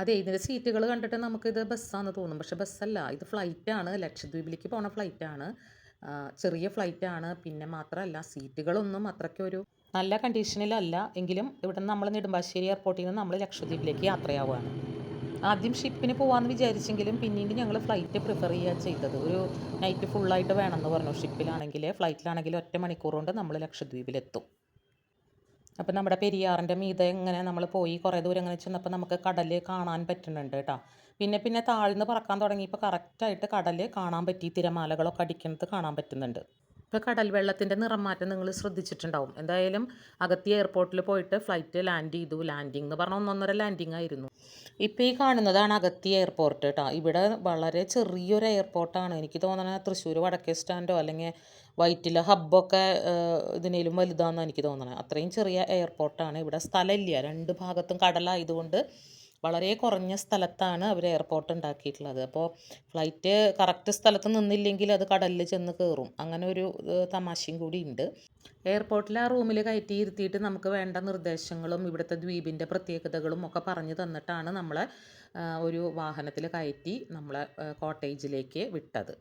അതെ ഇതിന്റെ സീറ്റുകൾ കണ്ടിട്ട് നമുക്കിത് ബസ്സാണെന്ന് തോന്നും. പക്ഷെ ബസ്സല്ല ഇത് ഫ്ലൈറ്റാണ്. ലക്ഷദ്വീപിലേക്ക് പോണ ഫ്ലൈറ്റാണ്. ചെറിയ ഫ്ലൈറ്റാണ്. പിന്നെ മാത്രമല്ല സീറ്റുകളൊന്നും അത്രയ്ക്കൊരു നല്ല കണ്ടീഷനിലല്ല. എങ്കിലും ഇവിടെ നമ്മൾ നെടുമ്പാശ്ശേരി എയർപോർട്ടിൽ നിന്ന് നമ്മൾ ലക്ഷദ്വീപിലേക്ക് യാത്രയാവുകയാണ്. ആദ്യം ഷിപ്പിന് പോകാമെന്ന് വിചാരിച്ചെങ്കിലും പിന്നീട് ഞങ്ങൾ ഫ്ലൈറ്റ് പ്രിഫർ ചെയ്യുക ചെയ്തത്. ഒരു നൈറ്റ് ഫുള്ളായിട്ട് വേണമെന്ന് പറഞ്ഞു. ഷിപ്പിലാണെങ്കിൽ ഫ്ലൈറ്റിലാണെങ്കിൽ ഒറ്റ മണിക്കൂർ കൊണ്ട് നമ്മൾ ലക്ഷദ്വീപിലെത്തും. അപ്പം നമ്മുടെ പെരിയാറിന്റെ മീതെ ഇങ്ങനെ നമ്മൾ പോയി കുറേ ദൂരം ഇങ്ങനെ ചെന്നപ്പോൾ നമുക്ക് കടൽ കാണാൻ പറ്റുന്നുണ്ട് കേട്ടോ. പിന്നെ പിന്നെ താഴ്ന്ന് പറക്കാൻ തുടങ്ങിയപ്പോൾ കറക്റ്റായിട്ട് കടൽ കാണാൻ പറ്റി തിരമാലകളൊക്കെ അടിക്കുന്നത് കാണാൻ പറ്റുന്നുണ്ട്. ഇപ്പോൾ കടൽ വെള്ളത്തിന്റെ നിറം മാറ്റം നിങ്ങൾ ശ്രദ്ധിച്ചിട്ടുണ്ടാവും. എന്തായാലും അഗത്തി എയർപോർട്ടിൽ പോയിട്ട് ഫ്ലൈറ്റ് ലാൻഡ് ചെയ്തു. ലാൻഡിംഗ് എന്ന് പറഞ്ഞാൽ ഒന്നൊന്നര ലാൻഡിംഗ് ആയിരുന്നു. ഇപ്പോൾ ഈ കാണുന്നതാണ് അഗത്തി എയർപോർട്ട് കേട്ടോ ഇവിടെ വളരെ ചെറിയൊരു എയർപോർട്ടാണ് എനിക്ക് തോന്നുന്നത് തൃശ്ശൂർ വടക്കേ സ്റ്റാൻഡോ അല്ലെങ്കിൽ വൈറ്റില ഹബ്ബൊക്കെ ഇതിനേലും വലുതാണെന്ന് എനിക്ക് തോന്നണത് അത്രയും ചെറിയ എയർപോർട്ടാണ് ഇവിടെ സ്ഥലമില്ല. രണ്ട് ഭാഗത്തും കടലായതുകൊണ്ട് വളരെ കുറഞ്ഞ സ്ഥലത്താണ് അവർ എയർപോർട്ട് ഉണ്ടാക്കിയിട്ടുള്ളത്. അപ്പോൾ ഫ്ലൈറ്റ് കറക്റ്റ് സ്ഥലത്ത് നിന്നില്ലെങ്കിൽ അത് കടലിൽ ചെന്ന് കയറും അങ്ങനെ ഒരു തമാശയും കൂടി ഉണ്ട്. എയർപോർട്ടിൽ ആ റൂമിൽ കയറ്റി ഇരുത്തിയിട്ട് നമുക്ക് വേണ്ട നിർദ്ദേശങ്ങളും ഇവിടുത്തെ ദ്വീപിന്റെ പ്രത്യേകതകളും ഒക്കെ പറഞ്ഞു തന്നിട്ടാണ് നമ്മളെ ഒരു വാഹനത്തിൽ കയറ്റി നമ്മളെ കോട്ടേജിലേക്ക് വിട്ടത്.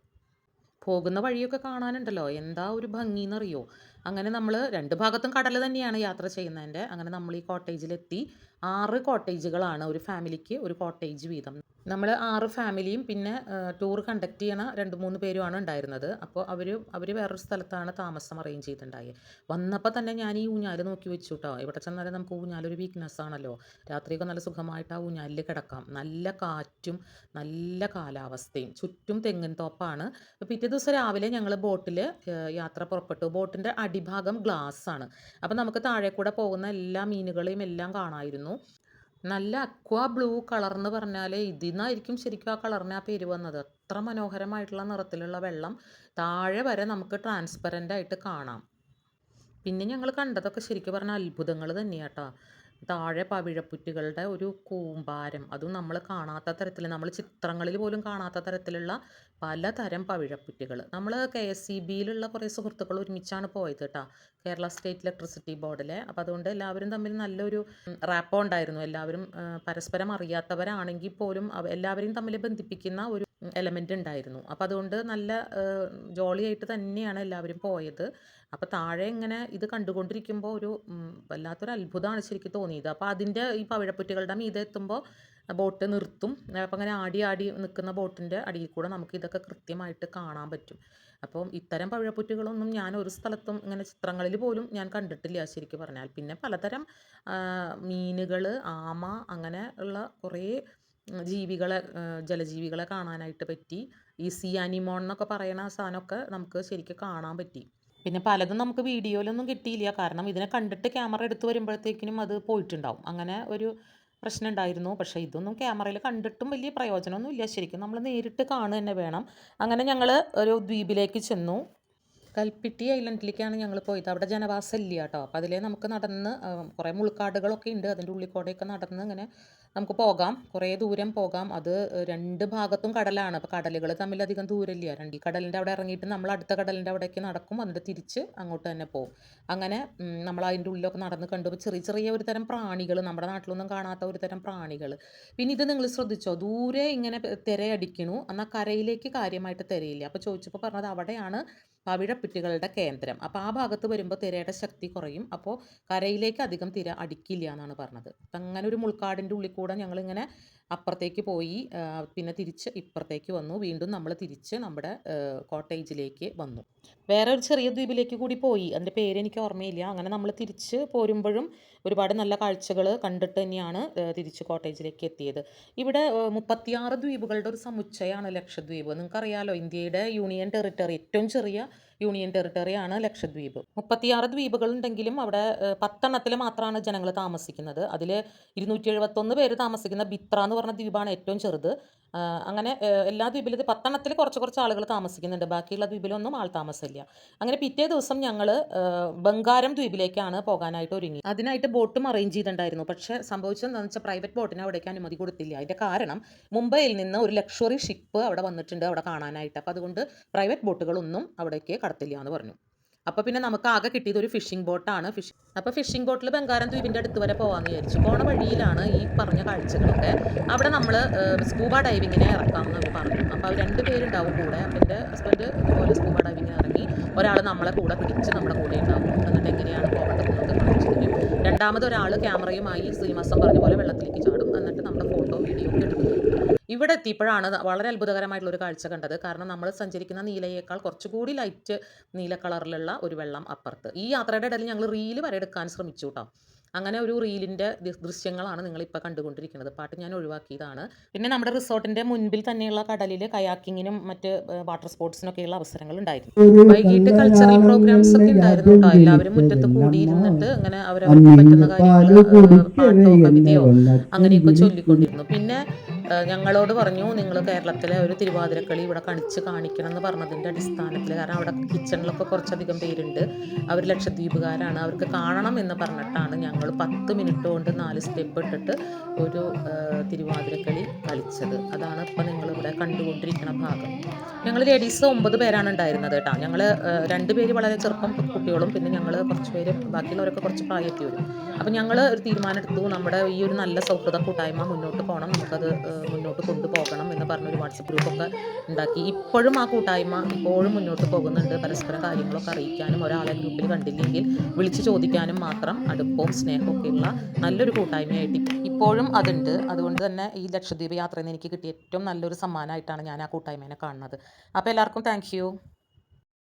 പോകുന്ന വഴിയൊക്കെ കാണാനുണ്ടല്ലോ. എന്താ ഒരു ഭംഗി എന്നറിയോ അങ്ങനെ നമ്മൾ രണ്ട് ഭാഗത്തും കടൽ തന്നെയാണ് യാത്ര ചെയ്യുന്നതിന്റെ. അങ്ങനെ നമ്മൾ ഈ കോട്ടേജിലെത്തി. ആറ് കോട്ടേജുകളാണ് ഒരു ഫാമിലിക്ക് ഒരു കോട്ടേജ് വീതം. നമ്മൾ ആറ് ഫാമിലിയും പിന്നെ ടൂർ കണ്ടക്ട് ചെയ്യണ രണ്ട് മൂന്ന് പേരുമാണ് ഉണ്ടായിരുന്നത്. അപ്പോൾ അവർ അവർ വേറൊരു സ്ഥലത്താണ് താമസം അറേഞ്ച് ചെയ്തിട്ടുണ്ടായത് വന്നപ്പോൾ തന്നെ ഞാൻ ഈ ഊഞ്ഞാൽ നോക്കി വെച്ചു കേട്ടോ ഇവിടെ ചെന്നാലും നമുക്ക് ഊഞ്ഞാലൊരു വീക്ക്നെസ് ആണല്ലോ. രാത്രിയൊക്കെ നല്ല സുഖമായിട്ട് ആ ഊഞ്ഞാലിൽ കിടക്കാം. നല്ല കാറ്റും നല്ല കാലാവസ്ഥയും. ചുറ്റും തെങ്ങിൻ തോപ്പാണ്. പിറ്റേ ദിവസം രാവിലെ ഞങ്ങൾ ബോട്ടിൽ യാത്ര പുറപ്പെട്ടു. ബോട്ടിന്റെ അടിഭാഗം ഗ്ലാസ് ആണ്. അപ്പോൾ നമുക്ക് താഴെ കൂടെ പോകുന്ന എല്ലാ മീനുകളെയും എല്ലാം കാണാമായിരുന്നു നല്ല അക്വാ ബ്ലൂ കളർ എന്ന് പറഞ്ഞാൽ ഇതിൽ നിന്നായിരിക്കും ശരിക്കും ആ കളറിന് ആ പേര് വന്നത്. അത്ര മനോഹരമായിട്ടുള്ള നിറത്തിലുള്ള വെള്ളം താഴെ വരെ നമുക്ക് ട്രാൻസ്പെറന്റ് ആയിട്ട് കാണാം. പിന്നെ ഞങ്ങൾ കണ്ടതൊക്കെ ശരിക്കും പറഞ്ഞാൽ അത്ഭുതങ്ങൾ തന്നെയാട്ടോ. താഴെ പവിഴപ്പുറ്റുകളുടെ ഒരു കൂമ്പാരം. അതും നമ്മൾ കാണാത്ത തരത്തിൽ നമ്മൾ ചിത്രങ്ങളിൽ പോലും കാണാത്ത തരത്തിലുള്ള പലതരം പവിഴപ്പുറ്റുകൾ നമ്മൾ കെ എസ് സി ബിയിലുള്ള കുറേ സുഹൃത്തുക്കൾ ഒരുമിച്ചാണ് പോയത് കേട്ടോ. കേരള സ്റ്റേറ്റ് ഇലക്ട്രിസിറ്റി ബോർഡിലെ. അപ്പോൾ അതുകൊണ്ട് എല്ലാവരും തമ്മിൽ നല്ലൊരു റാപ്പോ ഉണ്ടായിരുന്നു എല്ലാവരും പരസ്പരം അറിയാത്തവരാണെങ്കിൽ പോലും എല്ലാവരെയും തമ്മിൽ ബന്ധിപ്പിക്കുന്ന ഒരു എലമെന്റ് ഉണ്ടായിരുന്നു. അപ്പോൾ അതുകൊണ്ട് നല്ല ജോളിയായിട്ട് തന്നെയാണ് എല്ലാവരും പോയത്. അപ്പോൾ താഴെ ഇങ്ങനെ ഇത് കണ്ടുകൊണ്ടിരിക്കുമ്പോൾ ഒരു വല്ലാത്തൊരു അത്ഭുതമാണ് ശരിക്കും തോന്നിയത്. അപ്പോൾ അതിന്റെ ഈ പവിഴപ്പുറ്റുകളുടെ മീതെ എത്തുമ്പോൾ ബോട്ട് നിർത്തും. അപ്പം അങ്ങനെ ആടി ആടി നിൽക്കുന്ന ബോട്ടിന്റെ അടിയിൽ കൂടെ നമുക്ക് ഇതൊക്കെ കൃത്യമായിട്ട് കാണാൻ പറ്റും. അപ്പോൾ ഇത്തരം പവിഴപ്പുറ്റുകളൊന്നും ഞാൻ ഒരു സ്ഥലത്തും ഇങ്ങനെ ചിത്രങ്ങളിൽ പോലും ഞാൻ കണ്ടിട്ടില്ല ശരിക്കും പറഞ്ഞാൽ. പിന്നെ പലതരം മീനുകൾ ആമ അങ്ങനെ ഉള്ള കുറേ ജീവികളെ ജലജീവികളെ കാണാനായിട്ട് പറ്റി. ഈ സി അനിമോൺ എന്നൊക്കെ പറയുന്ന സാധനമൊക്കെ നമുക്ക് ശരിക്കും കാണാൻ പറ്റി. പിന്നെ പലതും നമുക്ക് വീഡിയോയിലൊന്നും കിട്ടിയില്ല. കാരണം ഇതിനെ കണ്ടിട്ട് ക്യാമറ എടുത്ത് വരുമ്പോഴത്തേക്കിനും അത് പോയിട്ടുണ്ടാവും. അങ്ങനെ ഒരു പ്രശ്നം ഉണ്ടായിരുന്നു പക്ഷേ ഇതൊന്നും ക്യാമറയിൽ കണ്ടിട്ടും വലിയ പ്രയോജനമൊന്നും ഇല്ല. ശരിക്കും നമ്മൾ നേരിട്ട് കാണുക തന്നെ വേണം. അങ്ങനെ ഞങ്ങൾ ഒരു ദ്വീപിലേക്ക് ചെന്നു. കൽപ്പിട്ടി ഐലൻഡിലേക്കാണ് ഞങ്ങൾ പോയത്. അവിടെ ജനവാസം ഇല്ല കേട്ടോ. അപ്പോൾ അതിലേ നമുക്ക് നടന്ന് കുറേ മുൾക്കാടുകളൊക്കെ ഉണ്ട്. അതിന്റെ ഉള്ളിൽ കൂടെയൊക്കെ നടന്ന് ഇങ്ങനെ നമുക്ക് പോകാം. കുറേ ദൂരം പോകാം. അത് രണ്ട് ഭാഗത്തും കടലാണ്. അപ്പോൾ കടലുകൾ തമ്മിൽ അധികം ദൂരമില്ല. രണ്ട് കടലിന്റെ അവിടെ ഇറങ്ങിയിട്ട് നമ്മൾ അടുത്ത കടലിന്റെ അവിടേക്ക് നടക്കും. എന്നിട്ട് തിരിച്ച് അങ്ങോട്ട് തന്നെ പോകും. അങ്ങനെ നമ്മൾ അതിന്റെ ഉള്ളിലൊക്കെ നടന്ന് കണ്ടു. ചെറിയ ചെറിയ ഒരു തരം പ്രാണികൾ നമ്മുടെ നാട്ടിലൊന്നും കാണാത്ത ഒരു തരം പ്രാണികൾ പിന്നെ ഇത് നിങ്ങൾ ശ്രദ്ധിച്ചോ? ദൂരെ ഇങ്ങനെ തിരയടിക്കണു. എന്നാൽ കരയിലേക്ക് കാര്യമായിട്ട് തിരയില്ല. അപ്പോൾ ചോദിച്ചപ്പോൾ പറഞ്ഞത് അവിടെയാണ് പവിഴപ്പുറ്റുകളുടെ കേന്ദ്രം. അപ്പോൾ ആ ഭാഗത്ത് വരുമ്പോൾ തിരയുടെ ശക്തി കുറയും. അപ്പോൾ കരയിലേക്ക് അധികം തിര അടിക്കില്ല എന്നാണ് പറഞ്ഞത്. അങ്ങനെ ഒരു മുൾക്കാടിന്റെ ഉള്ളിൽ കൂടെ ഞങ്ങളിങ്ങനെ അപ്പുറത്തേക്ക് പോയി പിന്നെ തിരിച്ച് ഇപ്പുറത്തേക്ക് വന്നു. വീണ്ടും നമ്മൾ തിരിച്ച് നമ്മുടെ കോട്ടേജിലേക്ക് വന്നു. വേറെ ഒരു ചെറിയ ദ്വീപിലേക്ക് കൂടി പോയി. അതിന്റെ പേര് എനിക്ക് ഓർമ്മയില്ല. അങ്ങനെ നമ്മൾ തിരിച്ച് പോരുമ്പോഴും ഒരുപാട് നല്ല കാഴ്ചകൾ കണ്ടിട്ട് തന്നെയാണ് തിരിച്ച് കോട്ടേജിലേക്ക് എത്തിയത്. ഇവിടെ മുപ്പത്തിയാറ് ദ്വീപുകളുടെ ഒരു സമുച്ചയമാണ് ലക്ഷദ്വീപ്. നിങ്ങൾക്കറിയാലോ ഇന്ത്യയുടെ യൂണിയൻ ടെറിട്ടറി ഏറ്റവും ചെറിയ യൂണിയൻ ടെറിട്ടറിയാണ് ലക്ഷദ്വീപ്. മുപ്പത്തിയാറ് ദ്വീപുകളുണ്ടെങ്കിലും അവിടെ പത്തെണ്ണത്തിൽ മാത്രമാണ് ജനങ്ങൾ താമസിക്കുന്നത്. അതിൽ ഇരുന്നൂറ്റി എഴുപത്തൊന്ന് പേര് താമസിക്കുന്ന ബിത്ര എന്ന് പറഞ്ഞ ദ്വീപാണ് ഏറ്റവും ചെറുത്. അങ്ങനെ എല്ലാ ദ്വീപിലും ഇത് പത്തെണ്ണത്തിൽ കുറച്ച് കുറച്ച് ആളുകൾ താമസിക്കുന്നുണ്ട്. ബാക്കിയുള്ള ദ്വീപിലൊന്നും ആൾ താമസമില്ല. അങ്ങനെ പിറ്റേ ദിവസം ഞങ്ങൾ ബംഗാരം ദ്വീപിലേക്കാണ് പോകാനായിട്ട് ഒരുങ്ങി അതിനായിട്ട് ബോട്ടും അറേഞ്ച് ചെയ്തിട്ടുണ്ടായിരുന്നു. പക്ഷേ സംഭവിച്ചതെന്ന് വെച്ചാൽ പ്രൈവറ്റ് ബോട്ടിന് അവിടേക്ക് അനുമതി കൊടുത്തില്ല. അതിന്റെ കാരണം മുംബൈയിൽ നിന്ന് ഒരു ലക്ഷറി ഷിപ്പ് അവിടെ വന്നിട്ടുണ്ട് അവിടെ കാണാനായിട്ട്. അപ്പോൾ അതുകൊണ്ട് പ്രൈവറ്റ് ബോട്ടുകളൊന്നും അവിടേക്ക് കടത്തില്ല എന്ന് പറഞ്ഞു. അപ്പോൾ പിന്നെ നമുക്ക് ആകെ കിട്ടിയത് ഒരു ഫിഷിംഗ് ബോട്ടാണ് ഫിഷ് അപ്പോൾ ഫിഷിംഗ് ബോട്ടിൽ ബംഗാരം ദ്വീപിന്റെ അടുത്ത് വരെ പോകാമെന്ന് വിചാരിച്ചു. പോണ വഴിയിലാണ് ഈ പറഞ്ഞ കാഴ്ചകളൊക്കെ. അവിടെ നമ്മൾ സ്കൂബ ഡൈവിങ്ങിനെ ഇറക്കാമെന്ന് അവർ പറഞ്ഞു. അപ്പോൾ അവർ രണ്ട് പേരുണ്ടാവും കൂടെ. അപ്പം എന്റെ ഹസ്ബൻഡ് ഇതുപോലെ സ്കൂബ ഡൈവിങ്ങിന് ഇറങ്ങി. ഒരാൾ നമ്മളെ കൂടെ പിടിച്ച് നമ്മുടെ കൂടെ ഉണ്ടാവും. എന്നിട്ട് എങ്ങനെയാണ് പോകേണ്ടത് എന്നൊക്കെ കാണിച്ചു തരും. രണ്ടാമത് ഒരാൾ ക്യാമറയുമായി ശ്രീമാസം പറഞ്ഞ പോലെ വെള്ളത്തിലേക്ക് ചാടും. എന്നിട്ട് നമ്മുടെ ഫോട്ടോ വീഡിയോ ഒക്കെ എടുക്കും. ഇവിടെ എത്തിയപ്പോഴാണ് വളരെ അത്ഭുതകരമായിട്ടുള്ള ഒരു കാഴ്ച കണ്ടത്. കാരണം നമ്മൾ സഞ്ചരിക്കുന്ന നീലയേക്കാൾ കുറച്ചുകൂടി ലൈറ്റ് നീല കളറിലുള്ള ഒരു വെള്ളം അപ്പുറത്ത്. ഈ യാത്രയുടെ ഇടയിൽ ഞങ്ങൾ റീൽ വരെ എടുക്കാൻ ശ്രമിച്ചു കേട്ടോ അങ്ങനെ ഒരു റീലിന്റെ ദൃശ്യങ്ങളാണ് നിങ്ങളിപ്പോൾ കണ്ടുകൊണ്ടിരിക്കുന്നത്. പാട്ട് ഞാൻ ഒഴിവാക്കിയതാണ്. പിന്നെ നമ്മുടെ റിസോർട്ടിന്റെ മുൻപിൽ തന്നെയുള്ള കടലിൽ കയാക്കിങ്ങിനും മറ്റ് വാട്ടർ സ്പോർട്സിനൊക്കെയുള്ള അവസരങ്ങൾ ഉണ്ടായിരുന്നു. വൈകിട്ട് കൾച്ചറൽ പ്രോഗ്രാംസ് ഒക്കെ ഉണ്ടായിരുന്നു കേട്ടോ എല്ലാവരും മുറ്റത്ത് കൂടിയിരുന്നിട്ട് അങ്ങനെ അവരവർക്ക് പറ്റുന്ന കാര്യങ്ങൾ പാട്ടോ കവിതയോ അങ്ങനെയൊക്കെ ചൊല്ലിക്കൊണ്ടിരുന്നു. ഞങ്ങളോട് പറഞ്ഞു നിങ്ങൾ കേരളത്തിലെ ഒരു തിരുവാതിരക്കളി ഇവിടെ കണിച്ച് കാണിക്കണം എന്ന് പറഞ്ഞതിന്റെ അടിസ്ഥാനത്തിൽ കാരണം അവിടെ കിച്ചണിലൊക്കെ കുറച്ചധികം പേരുണ്ട്. അവർ ലക്ഷദ്വീപുകാരാണ്. അവർക്ക് കാണണം എന്ന് പറഞ്ഞിട്ടാണ് ഞങ്ങൾ പത്ത് മിനിറ്റ് കൊണ്ട് നാല് സ്റ്റെപ്പ് ഇട്ടിട്ട് ഒരു തിരുവാതിരക്കളി കളിച്ചത്. അതാണ് ഇപ്പം നിങ്ങളിവിടെ കണ്ടുകൊണ്ടിരിക്കുന്ന ഭാഗം. ഞങ്ങൾ ലേഡീസ് ഒമ്പത് പേരാണ് ഉണ്ടായിരുന്നത് കേട്ടോ. ഞങ്ങൾ രണ്ട് പേര് വളരെ ചെറുപ്പം കുട്ടികളും പിന്നെ ഞങ്ങൾ കുറച്ച് പേര് ബാക്കിയുള്ളവരൊക്കെ കുറച്ച് പ്രായത്തി വരും അപ്പം ഞങ്ങൾ ഒരു തീരുമാനം എടുത്തു നമ്മുടെ ഈ ഒരു നല്ല സൗഹൃദ കൂട്ടായ്മ മുന്നോട്ട് പോകണം. നമുക്കത് മുന്നോട്ട് കൊണ്ടുപോകണം എന്ന് പറഞ്ഞൊരു വാട്സപ്പ് ഗ്രൂപ്പൊക്കെ ഉണ്ടാക്കി. ഇപ്പോഴും ആ കൂട്ടായ്മ ഇപ്പോഴും മുന്നോട്ട് പോകുന്നുണ്ട്. പരസ്പര കാര്യങ്ങളൊക്കെ അറിയിക്കാനും ഒരാളെ ഗ്രൂപ്പിൽ കണ്ടില്ലെങ്കിൽ വിളിച്ച് ചോദിക്കാനും മാത്രം അടുപ്പവും സ്നേഹമൊക്കെയുള്ള നല്ലൊരു കൂട്ടായ്മയായിട്ട് ഇപ്പോഴും അതുണ്ട്. അതുകൊണ്ട് തന്നെ ഈ ലക്ഷദ്വീപ് യാത്രയിൽ നിന്ന് എനിക്ക് കിട്ടിയ ഏറ്റവും നല്ലൊരു സമ്മാനമായിട്ടാണ് ഞാൻ ആ കൂട്ടായ്മേനെ കാണുന്നത്. അപ്പോൾ എല്ലാവർക്കും താങ്ക്